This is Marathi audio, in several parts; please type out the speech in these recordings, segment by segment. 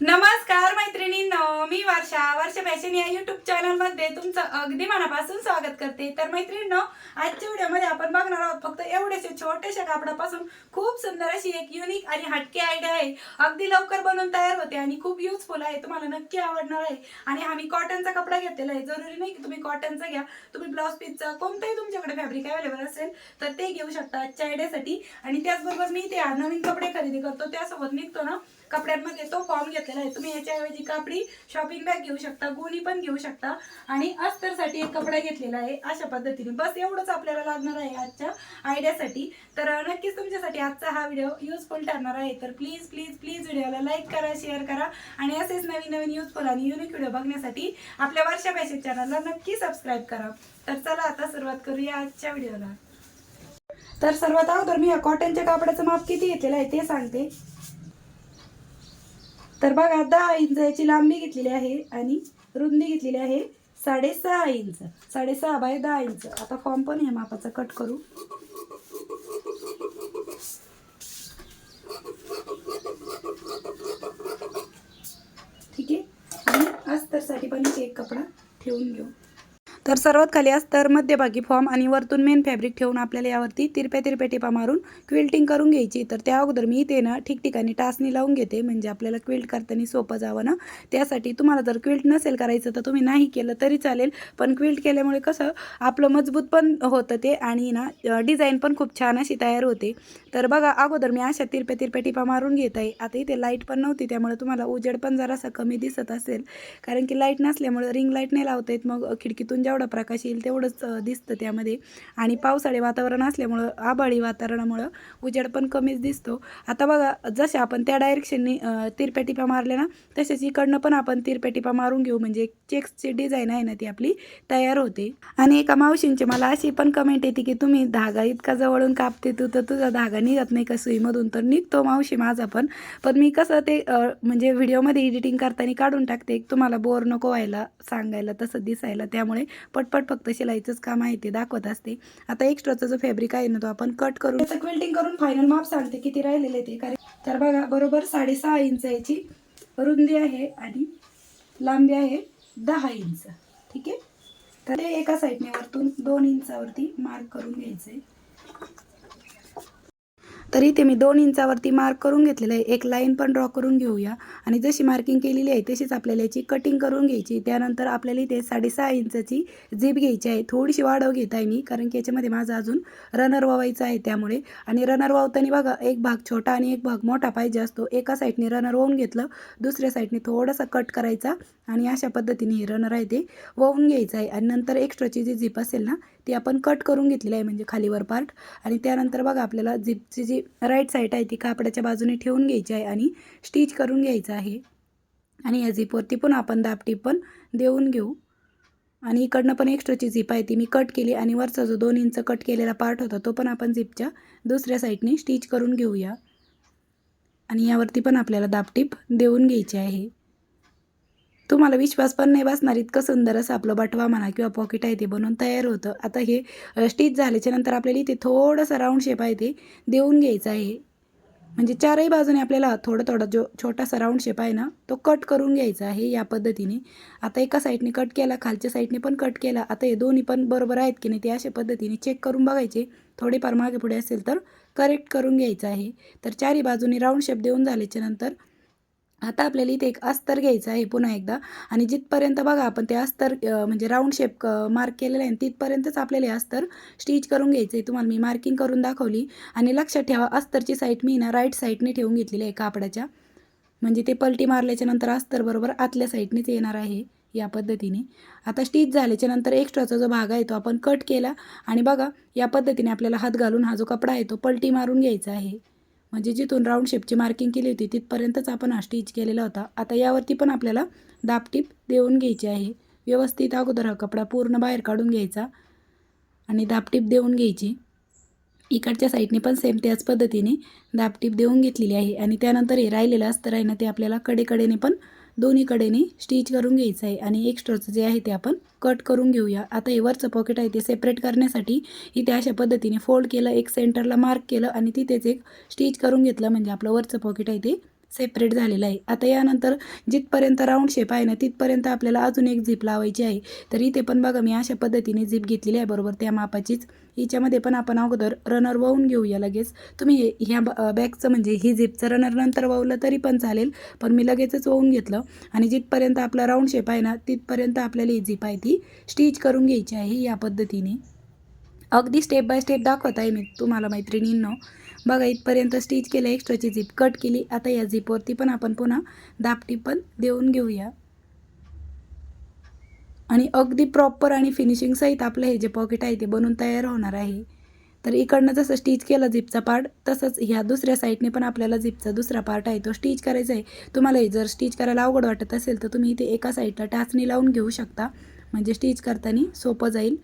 नमस्कार मैत्रिणींनो मी वर्षा. वर्षा फॅशन या युट्यूब चॅनलमध्ये तुमचं अगदी मनापासून स्वागत करते. तर मैत्रिणींनो आजच्या व्हिडिओमध्ये आपण बघणार आहोत फक्त एवढेसे छोट्याशा कापडापासून खूप सुंदर अशी एक युनिक आणि हटके आयडिया आहे. अगदी लवकर बनवून तयार होते आणि खूप युजफुल आहे. तुम्हाला नक्की आवडणार आहे. आणि हा मी कॉटनचा कपडा घेतलेला आहे. जरुरी नाही की तुम्ही कॉटनचा घ्या. तुम्ही ब्लाऊज पीसचा कोणताही तुमच्याकडे फॅब्रिक अवेलेबल असेल तर ते घेऊ शकता आजच्या आयडियासाठी आणि त्याचबरोबर मी ते नवीन कपडे खरेदी करतो. त्यासोबत निघतो ना कपड्यांमध्ये तो फॉर्म घेतलेला आहे. तुम्ही याच्याऐवजी कापडी शॉपिंग बॅग घेऊ शकता गोणी पण घेऊ शकता. आणि अस्तरसाठी एक कपडा घेतलेला आहे अशा पद्धतीने. बस एवढंच आपल्याला लागणार आहे आजच्या आयडियासाठी. तर नक्कीच तुमच्यासाठी आजचा हा व्हिडिओ युजफुल ठरणार आहे. तर प्लीज प्लीज प्लीज व्हिडिओला लाईक करा शेअर करा. आणि असेच नवीन नवीन युजफुल आणि युनिक व्हिडिओ बघण्यासाठी आपल्या वर्षा पॅशन चॅनलला नक्की सबस्क्राईब करा. तर चला आता सुरुवात करूया आजच्या व्हिडिओला तर सर्वात अगोदर मी या कॉटनच्या कापडाचं माप किती घेतलेलं आहे ते सांगते. तर बघा दहा इंच याची लांबी घेतलेली आहे आणि रुंदी घेतलेली आहे साडेसहा इंच साडेसहा बाय दहा इंच. आता फॉर्म पण या मापाचा कट करू. ठीक आहे? आणि अस्तरसाठी पण एक कपडा ठेवून घेऊ. तर सर्वात खाली अस्तर मध्यभागी फॉर्म आणि वरतून मेन फॅब्रिक ठेवून आपल्याला यावरती तिरप्या तिरप्या टिपा मारून क्विल्टिंग करून घ्यायची. तर त्या अगोदर मी इथे ना ठिकठिकाणी टाचणी लावून घेते. म्हणजे आपल्याला क्विल्ट करताना सोपं जावं ना. त्यासाठी तुम्हाला जर क्विल्ट नसेल करायचं तर तुम्ही नाही केलं तरी चालेल. पण क्विल्ट केल्यामुळे कसं आपलं मजबूत पण होतं ते आणि ना डिझाईन पण खूप छान अशी तयार होते. तर बघा अगोदर मी अशा तिरप्या तिरप्या टिपा मारून घेत आहे. आता इथे लाइट पण नव्हती त्यामुळे तुम्हाला उजेड पण जरासा कमी दिसत असेल. कारण की लाइट नसल्यामुळे रिंग लाइट नाही लावता येत. मग खिडकीतून जेवढा प्रकाश येईल तेवढंच दिसतं त्यामध्ये. आणि पावसाळी वातावरण असल्यामुळं आभाळी वातावरणामुळं उजेड पण कमीच दिसतो. आता बघा जसे आपण त्या डायरेक्शननी तिरप्या टिपा मारल्या ना तसेच इकडनं पण आपण तिरप्या टिपा मारून घेऊ. म्हणजे चेक्सची डिझाईन आहे ना ती आपली तयार होते. आणि एका मावशींची मला अशी पण कमेंट येते की तुम्ही धागा इतका जवळून कापते तू तर तुझा धागा निघत नाही का सुईमधून? तर निघतो मावशी माझा पण. पण मी कसं ते म्हणजे व्हिडिओमध्ये एडिटिंग करताना काढून टाकते. तुम्हाला बोर नको व्हायला सांगायला तसं दिसायला त्यामुळे. पटपट फक्त शिलाईचंच काम आहे ते दाखवत असते. आता एक्स्ट्राचा जो फॅब्रिक आहे ना तो आपण कट करून त्याचं क्विल्टिंग करून फायनल माप सांगते किती राहिलेले ते. कारण तर बघा बरोबर साडेसहा इंच याची. रुंदी आहे आणि लांबी आहे दहा इंच ठीक आहे? तर ते एका साईडने वरतून दोन इंचावरती मार्क करून घ्यायचं आहे तर इथे मी दोन इंचावरती मार्क करून घेतलेलं आहे. एक लाईन पण ड्रॉ करून घेऊया. आणि जशी मार्किंग केलेली आहे तशीच आपल्याला याची कटिंग करून घ्यायची. त्यानंतर आपल्याला इथे साडेसहा इंचाची झीप घ्यायची आहे. थोडीशी वाढव घेत आहे मी कारण की याच्यामध्ये माझा अजून रनर वावायचा आहे त्यामुळे. आणि रनर वावताना बघा एक भाग छोटा आणि एक भाग मोठा पाहिजे असतो. एका साईडने रनर वाहून घेतलं दुसऱ्या साईडने थोडासा कट करायचा. आणि अशा पद्धतीने हे रनर आहे ते वाहून घ्यायचं आहे. आणि नंतर एक्स्ट्राची जी झीप असेल ना ती आपण कट करून घेतलेली आहे म्हणजे खालीवर पार्ट आणि त्यानंतर बघा आपल्याला झिपची जी राईट साईड आहे ती कापडाच्या बाजूने ठेवून घ्यायची आहे आणि स्टिच करून घ्यायचं आहे. आणि या झिपवरती पण आपण दापटी पण देऊन घेऊ. आणि इकडनं पण एक्स्ट्राची झिप आहे ती मी कट केली आणि वरचा जो दोन इंच कट केलेला पार्ट होता तो पण आपण झिपच्या दुसऱ्या साईडने स्टिच करून घेऊया. आणि यावरती पण आपल्याला दापटीप देऊन घ्यायची आहे. तुम्हाला विश्वास पण नाही बसणार इतकं सुंदर असं आपलं बटवा म्हणा किंवा पॉकेट आहे ते बनवून तयार होतं. आता हे स्टिच झाल्याच्यानंतर आपल्याला इथे थोडंसं राऊंड शेप आहे ते देऊन घ्यायचं आहे. म्हणजे चारही बाजूने आपल्याला थोडं थोडं जो छोटासा राऊंड शेप आहे ना तो कट करून घ्यायचा आहे या पद्धतीने. आता एका साईडने कट केला खालच्या साईडने पण कट केला. आता हे दोन्ही पण बरोबर आहेत की नाही ते अशा पद्धतीने चेक करून बघायचे. थोडेफार मागे पुढे असेल तर करेक्ट करून घ्यायचं आहे. तर चारही बाजूने राऊंड शेप देऊन झाल्याच्यानंतर आता आपल्याला इथे एक अस्तर घ्यायचं आहे पुन्हा एकदा. आणि जिथपर्यंत बघा आपण ते अस्तर म्हणजे राऊंड शेप क मार्क केलेलं आहे तिथपर्यंतच आपल्याला हे अस्तर स्टिच करून घ्यायचं आहे. तुम्हाला मी मार्किंग करून दाखवली. आणि लक्षात ठेवा अस्तरची साईड मी ना राईट साईडने ठेवून घेतलेली आहे कापडाच्या. म्हणजे ते पलटी मारल्याच्या नंतर अस्तर बरोबर आतल्या साईडनेच येणार आहे या पद्धतीने. आता स्टिच झाल्याच्यानंतर एक्स्ट्राचा जो भाग आहे तो आपण कट केला. आणि बघा या पद्धतीने आपल्याला हात घालून हा जो कपडा आहे तो पलटी मारून घ्यायचा आहे. म्हणजे जिथून राऊंड शेपची मार्किंग केली होती तिथपर्यंतच आपण हा स्टिच केलेला होता. आता यावरती पण आपल्याला दापटीप देऊन घ्यायची आहे. व्यवस्थित अगोदर हा कपडा पूर्ण बाहेर काढून घ्यायचा आणि दापटीप देऊन घ्यायची. इकडच्या साईडने पण सेम त्याच पद्धतीने दापटीप देऊन घेतलेली आहे. आणि त्यानंतर हे राहिलेलं असतं राहिनं ते आपल्याला कडेकडेने पण दोन्ही कडेने स्टिच करून घ्यायचं आहे आणि एक्स्ट्राचं जे आहे ते आपण कट करून घेऊया. आता हे वरचं पॉकेट आहे ते सेपरेट करण्यासाठी इथे अशा पद्धतीने फोल्ड केलं एक सेंटरला मार्क केलं आणि तिथेच एक स्टिच करून घेतलं. म्हणजे आपलं वरचं पॉकेट आहे ते सेपरेट झालेलं आहे. आता यानंतर जिथपर्यंत राऊंड शेप आहे ना तिथपर्यंत आपल्याला अजून एक झीप लावायची आहे. तर इथे पण बघा मी अशा पद्धतीने झिप घेतलेली आहे बरोबर? त्या मापाचीच. हिच्यामध्ये पण आपण अगोदर रनर वाहून घेऊया लगेच. तुम्ही ह्या ब- बॅगचं म्हणजे ही झिपचं रनर नंतर वाहलं तरी पण चालेल पण मी लगेचच वाहून घेतलं. आणि जिथपर्यंत आपला राऊंड शेप आहे ना तिथपर्यंत आपल्याला ही झिप आहे ती स्टिच करून घ्यायची आहे या पद्धतीने. अगदी स्टेप बाय स्टेप दाखवत आहे मी तुम्हाला मैत्रिणींनो. बघा इथपर्यंत स्टिच केलं एक्स्ट्राची झिप कट केली. आता या झिपवरती पण आपण पुन्हा दापटी पण देऊन घेऊया. आणि अगदी प्रॉपर आणि फिनिशिंग सहित आपलं हे जे पॉकेट आहे ते बनून तयार होणार आहे. तर इकडनं जसं स्टिच केलं झिपचा पार्ट तसंच ह्या दुसऱ्या साईडने पण आपल्याला झिपचा दुसरा पार्ट आहे तो स्टिच करायचा आहे. तुम्हाला जर स्टिच करायला अवघड वाटत असेल तर तुम्ही इथे एका साईडला टाचणी लावून घेऊ शकता. म्हणजे स्टिच करताना सोपं जाईल.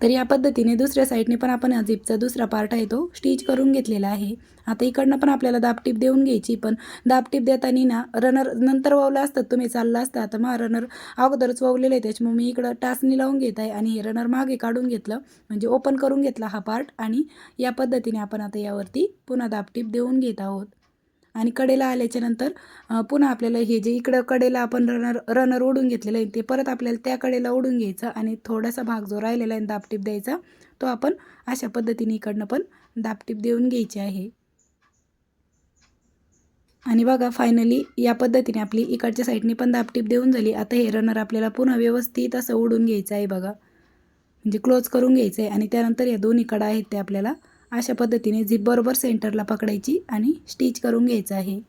तर या पद्धतीने दुसऱ्या साईडने पण आपण झिपचा दुसरा पार्ट आहे तो स्टिच करून घेतलेला आहे. आता इकडनं पण आपल्याला दापटीप देऊन घ्यायची पण दापटीप देताना ना रनर नंतर वावलं असतात तुम्ही चाललं असता आता मग रनर अगोदरच वावलेलं आहे त्याच्यामुळे मी इकडं टाचणी लावून घेत आहे आणि हे रनर मागे काढून घेतलं म्हणजे ओपन करून घेतला हा पार्ट आणि या पद्धतीने आपण आता यावरती पुन्हा दापटीप देऊन घेत आहोत. आणि कडेला आल्याच्यानंतर पुन्हा आपल्याला हे जे इकडं कडेला आपण रनर रनर ओढून घेतलेलं आहे ते परत आपल्याला त्या कडेला ओढून घ्यायचं आणि थोडासा भाग जो राहिलेला आहे दापटीप द्यायचा तो आपण अशा पद्धतीने इकडनं पण दापटीप देऊन घ्यायची आहे. आणि बघा फायनली या पद्धतीने आपली इकडच्या साईडने पण दापटीप देऊन झाली. आता हे रनर आपल्याला पुन्हा व्यवस्थित असं ओढून घ्यायचं आहे बघा. म्हणजे क्लोज करून घ्यायचं आहे आणि त्यानंतर या दोन्ही कडा आहेत ते आपल्याला अशा पद्धतीने झिप बरोबर सेंटरला पकडायची आणि स्टिच करून घ्यायचं आहे.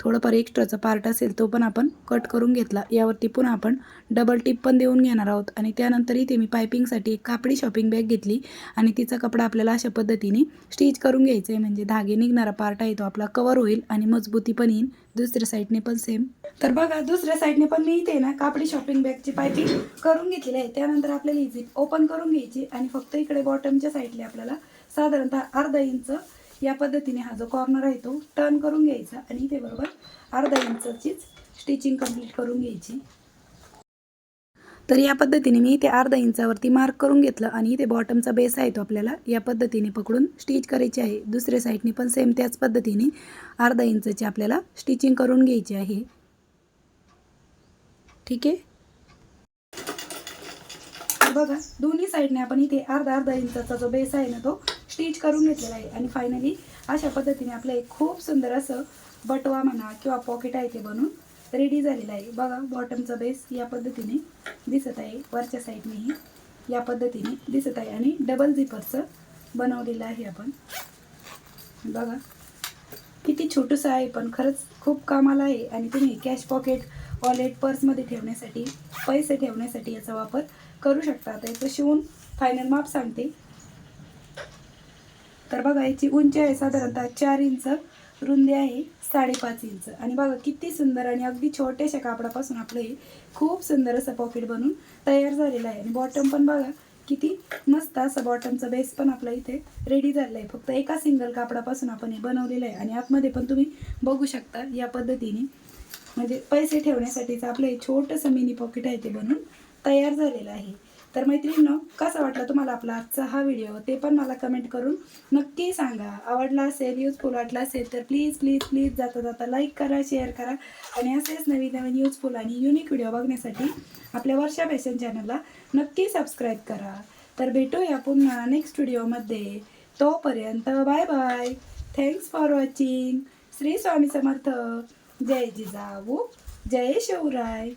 थोडंफार एक्स्ट्राचा पार्ट असेल तो पण आपण कट करून घेतला. यावरती पुन्हा आपण डबल टिप पण देऊन घेणार आहोत. आणि त्यानंतर इथे मी पायपिंगसाठी एक कापडी शॉपिंग बॅग घेतली आणि तिचा कपडा आपल्याला अशा पद्धतीने स्टिच करून घ्यायचा आहे म्हणजे धागे निघणारा पार्ट आहे तो आपला कवर होईल आणि मजबूती पण येईल. दुसऱ्या साईडने पण सेम तर बघा दुसऱ्या साईडने पण मी इथे ना कापडी शॉपिंग बॅगची पायपिंग करून घेतलेली आहे. त्यानंतर आपल्याला इझी ओपन करून घ्यायची आणि फक्त इकडे बॉटमच्या साईडला आपल्याला साधारणतः अर्धा इंच या पद्धतीने हा जो कॉर्नर आहे तो टर्न करून घ्यायचा आणि इथे बरोबर अर्धा इंचचीच स्टिचिंग कंप्लीट करून घ्यायची. तर या पद्धतीने मी इथे अर्धा इंचावरती मार्क करून घेतलं आणि इथे बॉटमचा बेस आहे तो आपल्याला या पद्धतीने पकडून स्टिच करायची आहे. दुसऱ्या साईडने पण सेम त्याच पद्धतीने अर्धा इंचची आपल्याला स्टिचिंग करून घ्यायची आहे. ठीक आहे? बघा दोन्ही साईडने आपण इथे अर्धा अर्धा इंचाचा जो बेस आहे ना तो स्टिच करून घेतलेलं आहे. आणि फायनली अशा पद्धतीने आपलं एक खूप सुंदर असं बटवा म्हणा किंवा पॉकेट आहे ते बनून रेडी झालेलं आहे. बघा बॉटमचा बेस या पद्धतीने दिसत आहे. वरच्या साईडनेही या पद्धतीने दिसत आहे. आणि डबल झिपरचं बनवलेलं आहे आपण. बघा किती छोटंसं आहे पण खरंच खूप कामाला आहे. आणि तुम्ही कॅश पॉकेट वॉलेट पर्समध्ये ठेवण्यासाठी पैसे ठेवण्यासाठी याचा वापर करू शकता. तर याचं शिवून फायनल माप सांगते. तर बघा याची उंची आहे साधारणतः चार इंच रुंदी आहे साडेपाच इंच. आणि बघा किती सुंदर आणि अगदी छोट्याशा कापडापासून आपलं हे खूप सुंदर असं पॉकेट बनून तयार झालेलं आहे. आणि बॉटम पण बघा किती मस्त असं बॉटमचा बेस पण आपला इथे रेडी झालेला आहे. फक्त एका सिंगल कापडापासून आपण हे बनवलेलं आहे. आणि आतमध्ये पण तुम्ही बघू शकता या पद्धतीने. म्हणजे पैसे ठेवण्यासाठीचं आपलं हे छोटंसं मिनी पॉकेट आहे ते बनून तयार झालेलं आहे. तर मैत्रिणींनो कसा वाटला तुम्हाला आपला आजचा हा व्हिडिओ? ते पण मला कमेंट करून नक्की सांगा. आवडला असेल यूजफुल वाटला असेल तर प्लीज प्लीज प्लीज जाता जाता लाईक करा शेअर करा. आणि असेच नवीन नवीन यूजफुल आणि युनिक व्हिडिओ बघण्यासाठी आपल्या वर्षा फॅशन चॅनलला नक्की सबस्क्राईब करा. तर भेटूया पुन्हा नेक्स्ट व्हिडिओमध्ये तोपर्यंत bye bye thanks for watching Shri Swami Samarth. जय जिजाऊ. जय शिवराय.